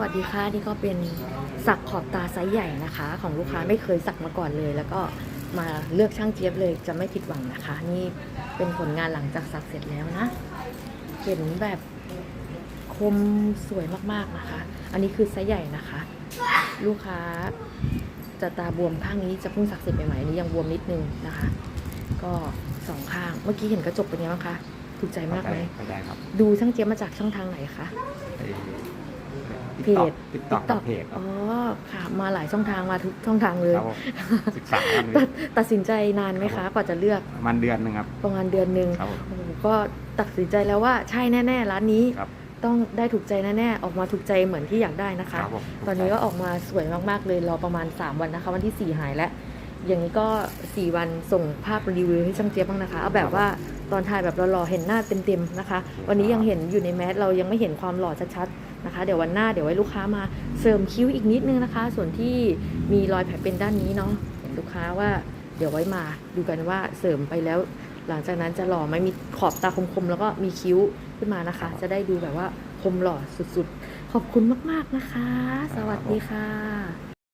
วัสดีค่ะนี่ก็เป็นสักขอบตาไซส์ใหญ่นะคะ ของลูกค้าไม่เคยสักมาก่อนเลย แล้วก็มาเลือกช่างเจี๊ยบเลยจะไม่ผิดหวังนะคะ นี่เป็นผลงานหลังจากสักเสร็จแล้วนะ เห็นแบบคมสวยมากๆนะคะ อันนี้คือไซส์ใหญ่นะคะ ลูกค้าจะตาบวมข้างนี้จะเพิ่งสักเสร็จใหม่ๆอันนี้ยังบวมนิดนึงนะคะ ก็สองข้างเมื่อกี้เห็นกระจกเป็นไงบ้างคะถูกใจมากไหมเข้าใจครับ ดูช่างเจี๊ยบมาจากช่องทางไหนคะ เพจติ๊กต็อก TikTok เพจครับอ๋อค่ะ มาหลายช่องทางมาทุกช่องทางเลยครับผมศึกษากันตัดตัดสินใจนานไหมครัคะบผมกว่าจะเลือกประมาณเดือนหนึ่งครับประมาณเดือนหนึ่งครับผมโอ้โหก็ตัดสินใจแล้วว่าใช่แน่ ๆ ร้านนี้ครับต้องได้ถูกใจแน่ๆ ออกมาถูกใจเหมือนที่อยากได้นะคะครับผมตอนนี้ก็ออกมาสวยมากๆเลยรอประมาณ 3 วันนะคะ วันที่ 4 หายแล้ว อย่างนี้ก็ 4 วันส่งภาพรีวิวให้ช่างเจี๊ยบบ้างนะคะ เอาแบบว่าตอนถ่ายแบบหล่อๆ เห็นหน้าเต็มๆนะคะ วันนี้ยังเห็นอยู่ในแมสเรายังไม่เห็นความหล่อชัดๆนะคะ เดี๋ยววันหน้าเดี๋ยวไว้ลูกค้ามาเสริมคิ้วอีกนิดนึงนะคะ ส่วนที่มีรอยแผลเป็นด้านนี้เนาะเห็นลูกค้าว่าเดี๋ยวไว้มาดูกันว่าเสริมไปแล้ว หลังจากนั้นจะหล่อไหมมีขอบตาคมๆแล้วก็มีคิ้วขึ้นมานะคะ จะได้ดูแบบว่าคมหล่อสุดๆ ขอบคุณมากๆนะคะ สวัสดีค่ะ